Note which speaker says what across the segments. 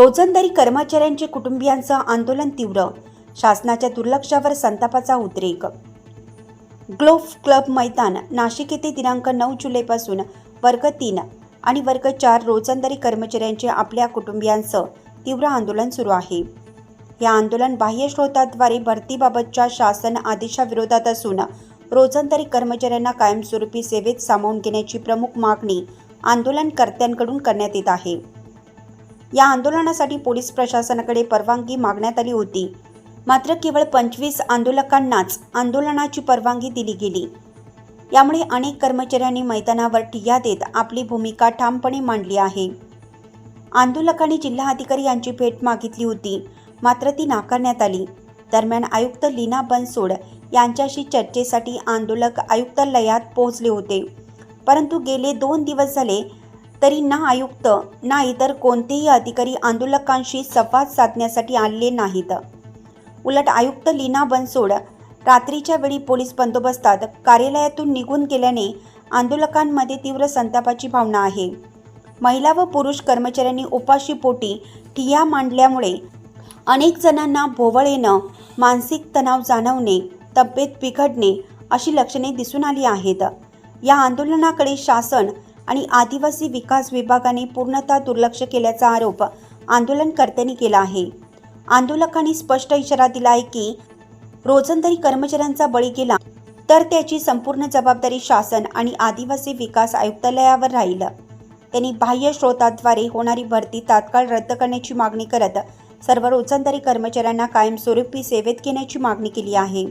Speaker 1: रोजंदारी कर्मचाऱ्यांचे कुटुंबियांचं आंदोलन तीव्र. शासनाच्या दुर्लक्षावर संतापाचा उद्रेक. ग्लोफ क्लब मैदान नाशिक येथे दिनांक नऊ जुलैपासून वर्ग तीन आणि वर्ग चार रोजंदारी कर्मचाऱ्यांचे आपल्या कुटुंबियांचं तीव्र आंदोलन सुरू आहे. हे आंदोलन बाह्य स्रोताद्वारे भरतीबाबतच्या शासन आदेशाविरोधात असून रोजंदारी कर्मचाऱ्यांना कायमस्वरूपी सेवेत सामावून घेण्याची प्रमुख मागणी आंदोलनकर्त्यांकडून करण्यात येत आहे. या आंदोलनासाठी पोलीस प्रशासनाकडे परवानगी मागण्यात आली होती. मात्र केवळ पंचवीस आंदोलकांनाच आंदोलनाची परवानगी दिली गेली. यामुळे अनेक कर्मचाऱ्यांनी मैदानावर ठिय्या देत आपली भूमिका ठामपणे मांडली आहे. आंदोलकांनी जिल्हाधिकारी यांची भेट मागितली होती. मात्र ती नाकारण्यात आली. दरम्यान आयुक्त लीना बनसोड यांच्याशी चर्चेसाठी आंदोलक आयुक्तालयात पोहोचले होते. परंतु गेले दोन दिवस झाले तरी ना आयुक्त ना इतर कोणतेही अधिकारी आंदोलकांशी संवाद साधण्यासाठी आणले नाहीत. उलट आयुक्त लीना बनसोड रात्रीच्या वेळी पोलीस बंदोबस्तात कार्यालयातून निघून गेल्याने आंदोलकांमध्ये तीव्र संतापाची भावना आहे. महिला व पुरुष कर्मचाऱ्यांनी उपाशी पोटी ठिया मांडल्यामुळे अनेक जणांना भोवळ येणं मानसिक तणाव जाणवणे तब्येत बिघडणे अशी लक्षणे दिसून आली आहेत. या आंदोलनाकडे शासन आणि आदिवासी विकास विभागाने पूर्णतः दुर्लक्ष केल्याचा आरोप आंदोलनकर्त्यांनी केला आहे. आंदोलकांनी स्पष्ट इशारा दिला आहे की रोजंदारी कर्मचाऱ्यांचा बळी गेला तर त्याची संपूर्ण जबाबदारी शासन आणि आदिवासी विकास आयुक्तालयावर राहील. त्यांनी बाह्य स्रोताद्वारे होणारी भरती तात्काळ रद्द करण्याची मागणी करत सर्व रोजंदारी कर्मचाऱ्यांना कायमस्वरूपी सेवेत घेण्याची मागणी केली आहे.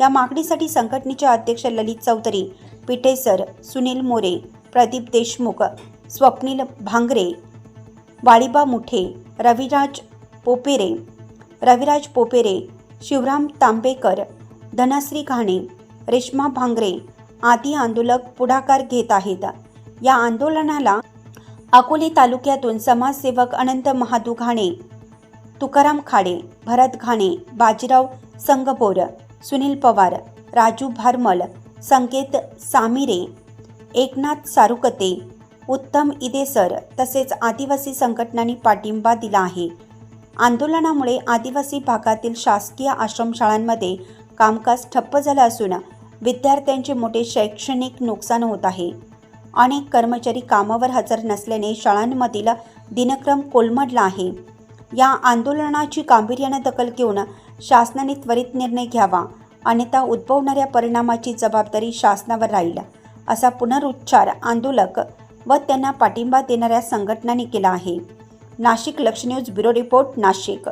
Speaker 1: या मागणीसाठी संघटनेचे अध्यक्ष ललित चौधरी पिठेसर सुनील मोरे प्रदीप देशमुख स्वप्नील भांगरे वाळीबा मुठे रविराज पोपेरे रविराज पोपेरे शिवराम तांबेकर धनश्री घाणे रेश्मा भांगरे आदी आंदोलक पुढाकार घेत आहेत. या आंदोलनाला अकोले तालुक्यातून समाजसेवक अनंत महादू घाणे तुकाराम खाडे भरत घाणे बाजीराव संगपोर सुनील पवार राजू भारमल संकेत सामिरे एकनाथ सारुकते. उत्तम इदेसर तसेच आदिवासी संघटनांनी पाठिंबा दिला आहे. आंदोलनामुळे आदिवासी भागातील शासकीय आश्रमशाळांमध्ये कामकाज ठप्प झालं असून विद्यार्थ्यांचे मोठे शैक्षणिक नुकसान होत आहे. अनेक कर्मचारी कामावर हजर नसल्याने शाळांमधील दिनक्रम कोलमडला आहे. या आंदोलनाची गांभीर्यानं दखल घेऊन शासनाने त्वरित निर्णय घ्यावा. अन्यथा उद्भवणाऱ्या परिणामाची जबाबदारी शासनावर राहील. असा पुनरुच्चार आंदोलक व त्यांना पाठिंबा देणाऱ्या संघटनांनी केला आहे. नाशिक लक्ष न्यूज ब्युरो रिपोर्ट नाशिक.